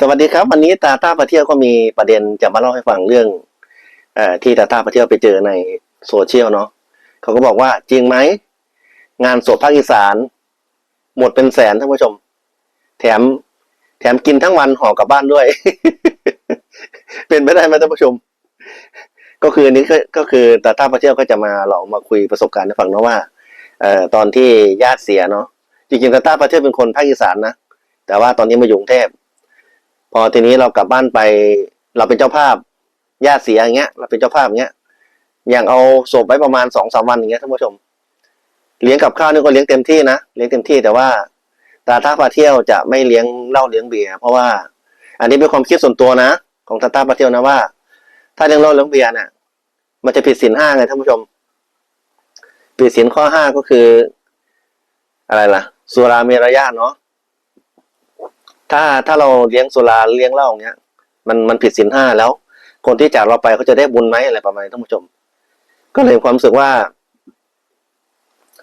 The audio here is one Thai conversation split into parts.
สวัสดีครับวันนี้ตาต้าปาเที่ยวก็มีประเด็นจะมาเล่าให้ฟังเรื่องอที่ตาต้าปาเที่ยวไปเจอในโซเชียลเนาะเขาก็บอกว่าจริงไหมงานศพภาคอีสานหมดเป็นแสนท่านผู้ชม แถมแถมกินทั้งวันห่อกลับบ้านด้วย เป็นไปได้ไหมท่านผู้ชม ก็คือนี้ก็คือตาต้าปาเที่ยวก็จะมาลองมาคุยประสบการณ์ให้ฟังเนาะว่าเอ่อตอนที่ญาติเสียเนาะจริงๆตาต้าปาเที่ยวเป็นคนภาคอีสานนะแต่ว่าตอนนี้มาอยู่กรุงเทพ พอทีนี้เรากลับบ้านไป เราเป็นเจ้าภาพญาติเสียอย่างเงี้ย เราเป็นเจ้าภาพอย่างเงี้ย อย่างเอาศพไว้ประมาณสองสามวันอย่างเงี้ยท่านผู้ชม เลี้ยงกับข้าวนี่ก็เลี้ยงเต็มที่นะเลี้ยงเต็มที่แต่ว่าตาต้าพาเที่ยวจะไม่เลี้ยงเหล้าเลี้ยงเบียร์เพราะว่า อันนี้เป็นความคิดส่วนตัวนะ ของตาต้าพาเที่ยวนะว่า ถ้าเลี้ยงเหล้าเลี้ยงเบียร์เนี่ยมันจะผิดศีลห้าไงท่านผู้ชม ผิดศีลข้อห้าก็คือ อะไรล่ะ สุราเมรยาเนาะ ถ้าถ้าเราเลี้ยงสุราเลี้ยงเหล้าอย่างเงี้ย มันมันผิดศีลห้าแล้ว คนที่จากเราไปเขาจะได้บุญไหมอะไรประมาณนี้ท่านผู้ชม ก็เลยความรู้สึกว่า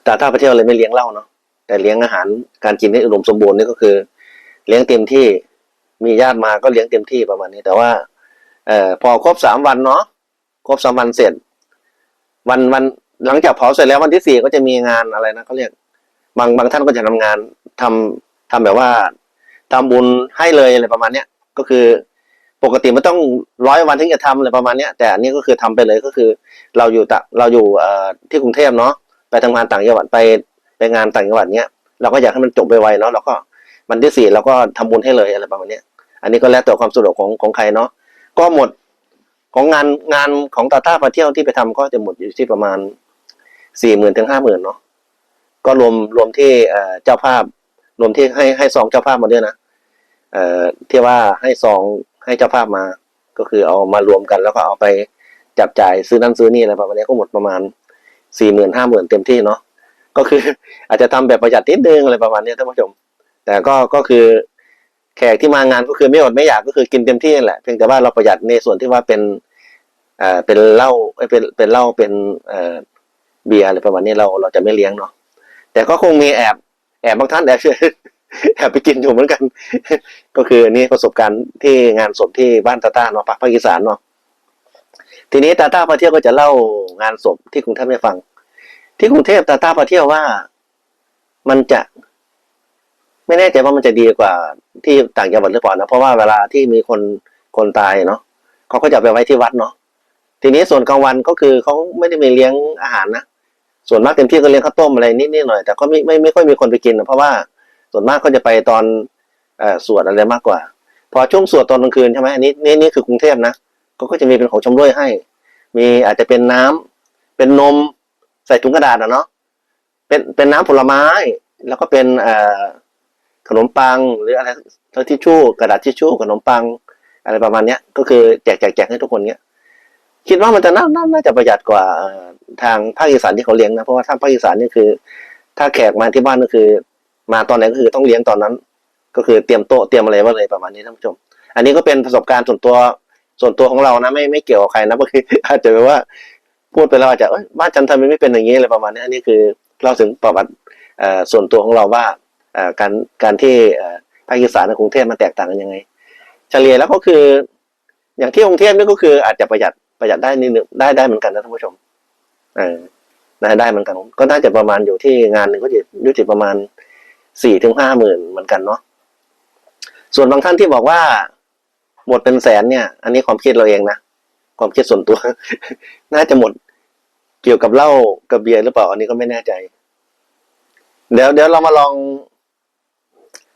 แต่ถ้าไปเที่ยวเลยไม่เลี้ยงเหล้าเนาะแต่เลี้ยงอาหารการกินที่อุดมสมบูรณ์นี่ก็คือ เลี้ยงเต็มที่มีญาติมาก็เลี้ยงเต็มที่ประมาณนี้ แต่ว่า เอ่อพอครบสามวันเนาะครบสามวันเสร็จ วันวันหลังจากเผาเสร็จแล้ววันที่สี่ก็จะมีงานอะไรนะเขาเรียก บางบางท่านก็จะทำงานทำทำแบบว่า ทำบุญให้เลยอะไรประมาณเนี้ยก็คือปกติมันต้องร้อยวันถึงจะทำอะไรประมาณเนี้ยแต่อันนี้ก็คือทำไปเลยก็คือ เราอยู่ตะเราอยู่เอ่อที่กรุงเทพเนาะไปทำงานต่างจังหวัดไปไปงานต่างจังหวัดเนี้ยเราก็อยากให้มันจบไปไวๆเนาะเราก็วันที่สี่เราก็ทำบุญให้เลยอะไรประมาณเนี้ยอันนี้ก็แล้วแต่ความสะดวกของของใครเนาะก็หมดของงานงานของตาต้าพาเที่ยวที่ไปทำก็จะหมดอยู่ที่ประมาณสี่หมื่นถึงห้าหมื่นเนาะก็รวมรวมที่เอ่อเจ้าภาพ รวมที่ให้ให้ซองเจ้าภาพมาด้วยนะ เอ่อที่ว่าให้ซองให้เจ้าภาพมา ก็คือเอามารวมกัน แล้วก็เอาไปจับจ่ายซื้อนั่นซื้อนี่อะไรประมาณนี้ก็หมดประมาณสี่หมื่นห้าหมื่นเต็มที่เนาะก็คืออาจจะทำแบบประหยัดนิดนึงอะไรประมาณนี้ท่านผู้ชม แต่ก็ก็คือแขกที่มางานก็คือไม่อดไม่อยากก็คือกินเต็มที่นั่นแหละเพียงแต่ว่าเราประหยัดในส่วนที่ว่าเป็นเอ่อเป็นเหล้าเอ้ยเป็นเป็นเหล้าเป็นเอ่อเบียร์อะไรประมาณนี้เราเราจะไม่เลี้ยงเนาะแต่ก็คงมีแอบแอบบางท่านแอบเชื่อ แอบไปกินอยู่เหมือนกัน ก็คืออันนี่ประสบการณ์ที่งานศพที่บ้านตาต้าเนาะภาคภาคอีสานเนาะทีนี้ตาต้าพาเที่ยวก็จะเล่างานศพที่กรุงเทพให้ฟัง ที่กรุงเทพตาต้าพาเที่ยวว่ามันจะ ไม่แน่ใจว่ามันจะดีกว่าที่ต่างจังหวัดหรือเปล่านะเพราะว่าเวลาที่มีคนคนตายเนาะเขาก็จะไปไว้ที่วัดเนาะทีนี้ส่วนกลางวันก็คือเขาไม่ได้มีเลี้ยงอาหารนะส่วนมากเต็มที่ก็เลี้ยงข้าวต้มอะไรนิดๆหน่อยแต่ก็ไม่ไม่ไม่ค่อยมีคนไปกินนะเพราะว่า ส่วนมากก็จะไปตอนอสวดอะไรมากกว่า พอช่วงสวดตอนกลางคืนใช่ไหมอันนี้นี่นี่คือกรุงเทพนะก็ก็จะมีเป็นของชำร่วยให้ มีอาจจะเป็นน้ำเป็นนมใส่ถุงกระดาษอะเนาะเป็นเป็นน้ำผลไม้ แล้วก็เป็นขนมปังหรืออะไรทิชชู่กระดาษทิชชู่ขนมปัง อะไรประมาณเนี้ย ก็คือแจกแจกแจกให้ทุกคนเนี้ยคิดว่ามันจะน่าน่าน่าจะประหยัดกว่าทางภาคอีสานที่เขาเลี้ยงนะเพราะว่าทางภาคอีสานนี่คือ ถ้าแขกมาที่บ้านก็คือ มาตอนไหนก็คือต้องเลี้ยงตอนนั้น ก็คือเตรียมโต๊ะเตรียมอะไรไว้เลยประมาณนี้ท่านผู้ชม อันนี้ก็เป็นประสบการณ์ส่วนตัวส่วนตัวของเรานะไม่ไม่เกี่ยวกับใครนะก็คืออาจจะแบบว่าพูดไปแล้วอาจจะบ้านฉันทำไมไม่เป็นอย่างนี้อะไรประมาณนี้อันนี้คือเล่าถึงประวัติส่วนตัวของเราว่าการการที่ภาคอีสานกับกรุงเทพมันแตกต่างกันยังไง เฉลี่ยแล้วก็คือ อย่างที่กรุงเทพนี่ก็คืออาจจะประหยัดประหยัดได้นิดนึงได้ได้เหมือนกันนะท่านผู้ชมเออได้ได้เหมือนกันก็น่าจะประมาณอยู่ที่งานหนึ่งก็จะอยู่ที่ประมาณ สี่ถึงห้าหมื่นเหมือนกันเนาะส่วนบางท่านที่บอกว่า หมดเป็นแสนเนี่ย อันนี้ความคิดเราเองนะความคิดส่วนตัว น่าจะหมดเกี่ยวกับเหล้ากับเบียร์หรือเปล่า อันนี้ก็ไม่แน่ใจ เดี๋ยวเดี๋ยวเรามาลอง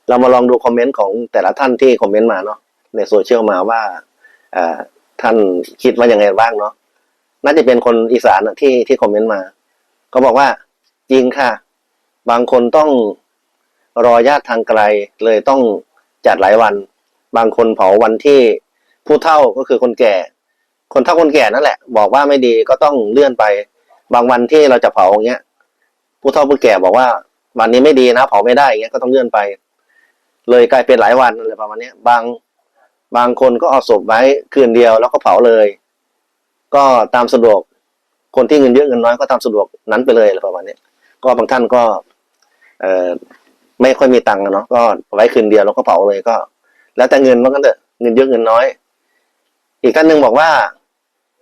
เรามาลองดูคอมเมนต์ของแต่ละท่านที่คอมเมนต์มาเนาะในโซเชียลมาว่าอ่าท่านคิดว่ายังไงบ้างเนาะน่าจะเป็นคนอีสานที่ที่คอมเมนต์มาเขาบอกว่าจริงค่ะ บางคนต้อง รอญาติทางไกลเลยต้องจัดหลายวัน บางคนเผาวันที่ผู้เฒ่าก็คือคนแก่ คนเฒ่าคนแก่นั่นแหละ บอกว่าไม่ดีก็ต้องเลื่อนไป บางวันที่เราจะเผาอย่างเงี้ย ผู้เฒ่าผู้แก่บอกว่าวันนี้ไม่ดีนะเผาไม่ได้อย่างเงี้ยก็ต้องเลื่อนไป เลยกลายเป็นหลายวันอะไรประมาณนี้บางบางคนก็เอาศพไว้คืนเดียวแล้วก็เผาเลย ก็ตามสะดวกคนที่เงินเยอะเงินน้อยก็ตามสะดวกนั้นไปเลยอะไรประมาณนี้ก็บางท่านก็ เอ่อ ไม่ค่อยมีตังค์อะเนาะก็ไว้คืนเดียวแล้วก็เผาเลยก็ แล้วแต่เงินมันก็เถอะเงินเยอะเงินน้อย อีกท่านหนึ่งบอกว่า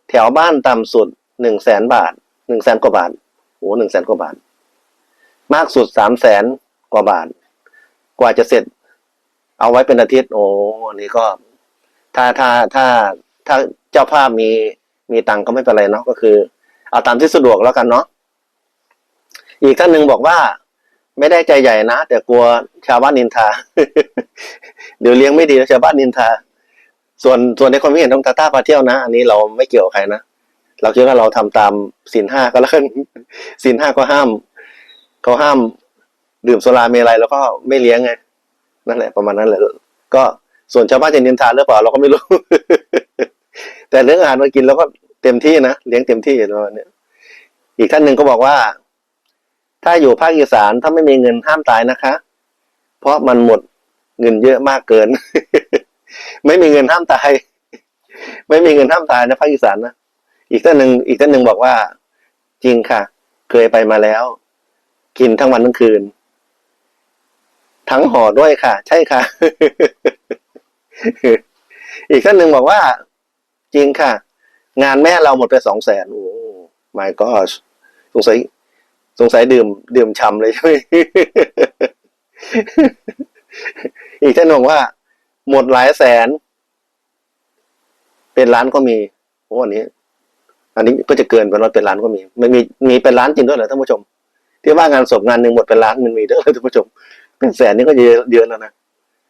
แถวบ้านต่ำสุดหนึ่งแสนบาทหนึ่งแสนกว่าบาทโอ้หนึ่งแสนกว่าบาท มากสุดสามแสนกว่าบาท กว่าจะเสร็จ เอาไว้เป็นอาทิตย์ โอ้อันนี้ก็ ถ้าถ้าถ้าถ้าเจ้าภาพมีมีตังค์ก็ไม่เป็นไรเนาะก็คือ เอาตามที่สะดวกแล้วกันเนาะอีกท่านหนึ่งบอกว่า ไม่ได้ใจใหญ่นะ แต่กลัวชาวบ้านนินทา เดี๋ยวเลี้ยงไม่ดีแล้วชาวบ้านนินทา ส่วนส่วนในความเห็นของตาตาพาเที่ยวนะ อันนี้เราไม่เกี่ยวใครนะ เราคิดว่าเราทำตามศีลห้าก็แล้วกันศีลห้าก็ห้ามเขาห้าม ดื่มสุราเมลัยแล้วก็ไม่เลี้ยงไงนั่นแหละประมาณนั้นแหละก็ส่วนชาวบ้านจะนินทาหรือเปล่าเราก็ไม่รู้ แต่เรื่องอาหารมากินเราก็เต็มที่นะเลี้ยงเต็มที่ประมาณนี้อีกท่านหนึ่งก็บอกว่า ถ้าอยู่ภาคอีสานถ้าไม่มีเงินห้ามตายนะคะ เพราะมันหมดเงินเยอะมากเกิน ไม่มีเงินห้ามตาย ไม่มีเงินห้ามตายนะภาคอีสานนะอีกท่านหนึ่งอีกท่านหนึ่งบอกว่า จริงค่ะ เคยไปมาแล้ว กินทั้งวันทั้งคืน ทั้งห่อด้วยค่ะ ใช่ค่ะ อีกท่านหนึ่งบอกว่า จริงค่ะ งานแม่เราหมดไปสองแสนโอ้ my gosh สงสัย สงสัยดื่ม ดื่มชำเลยใช่ไหมอีกท่านบอกว่า หมดหลายแสน เป็นล้านก็มีโอ้อันนี้ อันนี้ก็จะเกินไปร้อยเป็นล้านก็มี มันมีมีเป็นล้านจริงด้วยเหรอท่านผู้ชม ที่ว่างานศพงานหนึ่งหมดเป็นล้านมันมีด้วยเหรอท่านผู้ชม เป็นแสนนี่ก็เยอะเยอะแล้วนะ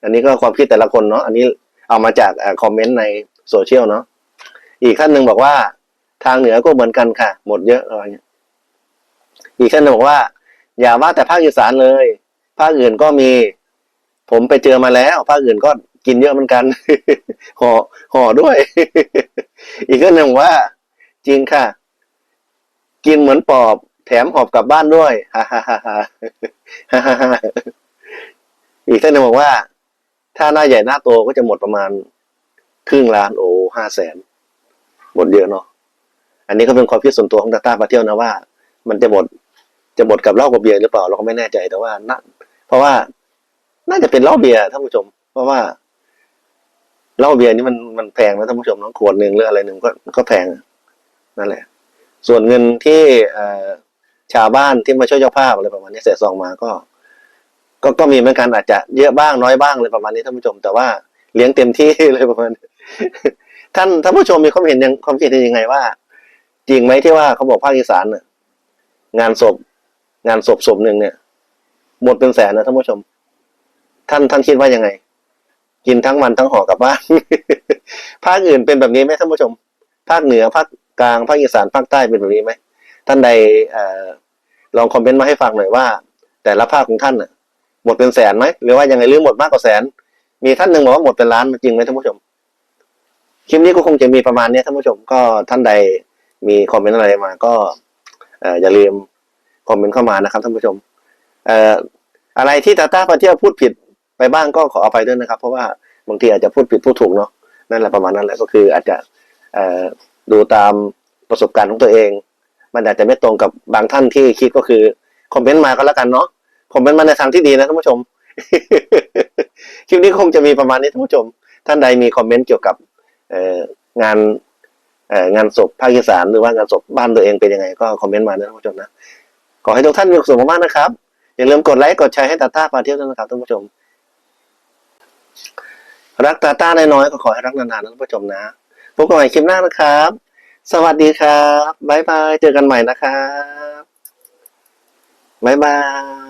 อันนี้ก็ความคิดแต่ละคนเนาะอันนี้เอามาจากอาคอมเมนต์ในโซเชียลเนาะอีกท่านหนึ่งบอกว่า ทางเหนือก็เหมือนกันค่ะ หมดเยอะอะไรเงี้ย อีกท่านหนึ่งบอกว่า อย่าว่าแต่ภาคอีสานเลย ภาคอื่นก็มี ผมไปเจอมาแล้ว ภาคอื่นก็กินเยอะเหมือนกันห่อห่อด้วย อีกท่านหนึ่งบอกว่า จริงค่ะ กินเหมือนปอบ แถมหอบกลับบ้านด้วยฮ่าฮ่าฮ่าฮ่าฮ่าอีกท่านหนึ่งบอกว่า ถ้าหน้าใหญ่หน้าโตก็จะหมดประมาณครึ่งล้านโอ้ห้าแสนหมดเยอะเนาะอันนี้ก็เป็นความคิดส่วนตัวของตาตามาเที่ยวนะว่า มันจะหมด จะหมดกับเหล้ากับเบียร์หรือเปล่าเราก็ไม่แน่ใจแต่ว่าน่าเพราะว่าน่าจะเป็นเหล้าเบียร์ท่านผู้ชม เพราะว่าเหล้าเบียร์นี่มันมันแพงนะท่านผู้ชมน้องขวดหนึ่งหรืออะไรหนึ่งก็ก็แพงนั่นแหละ ส่วนเงินที่ชาวบ้านที่มาช่วยเจ้าภาพอะไรประมาณนี้เสียซองมาก็ ก็ก็มีเหมือนกันอาจจะเยอะบ้างน้อยบ้างเลยประมาณนี้ท่านผู้ชม แต่ว่าเลี้ยงเต็มที่เลยประมาณนี้ท่านท่านผู้ชมมีความเห็นยังความคิดเห็นยังไงว่า จริงไหมที่ว่าเขาบอกภาคอีสานงานศพ งานศพศพหนึ่งเนี่ยหมดเป็นแสนนะท่านผู้ชม ท่านท่านคิดว่ายังไง กินทั้งมันทั้งห่อกลับบ้านภาคอื่นเป็นแบบนี้ไหมท่านผู้ชม ภาคเหนือภาคกลางภาคอีสานภาคใต้เป็นแบบนี้ไหมท่านใดออลองคอมเมนต์มาให้ฟังหน่อยว่า แต่ละภาคของท่านน่ะหมดเป็นแสนไหมหรือว่ายังไงหรือหมดมากกว่าแสน มีท่านหนึ่งบอกว่าหมดเป็นล้านจริงไหมท่านผู้ชมคลิปนี้ก็คงจะมีประมาณเนี้ยท่านผู้ชมก็ท่านใดมีคอมเมนต์อะไรมาก็อออย่าลืม คอมเมนต์เข้ามานะครับท่านผู้ชมเอ่ออะไรที่ตาต้าพาเที่ยวพูดผิดไปบ้างก็ขออภัยด้วยนะครับ เพราะว่าบางทีอาจจะพูดผิดพูดถูกเนาะนั่นแหละประมาณนั้นแหละก็คืออาจจะเอ่อดูตามประสบการณ์ของตัวเอง มันอาจจะไม่ตรงกับบางท่านที่คิดก็คือคอมเมนต์มาก็แล้วกันเนาะคอมเมนต์มาในทางที่ดีนะท่านผู้ชมคลิปนี้คงจะมีประมาณนี้ท่านผู้ชม ท่านใดมีคอมเมนต์เกี่ยวกับเอ่องานเอ่องานศพภาคอีสานหรือว่างานศพบ้านตัวเองเป็นยังไง ก็คอมเมนต์มานะท่านผู้ชมนะ ขอให้ทุกท่านมีความสุขมากๆนะครับ อย่าลืมกดไลค์กดแชร์ให้ตาต้าพาเที่ยวด้วยนะครับท่านผู้ชม รักตาต้าน้อยๆก็ขอให้รักนานๆนะท่านผู้ชมนะพบกันใหม่คลิปหน้านะครับ สวัสดีครับบ๊ายบายเจอกันใหม่นะครับบ๊ายบาย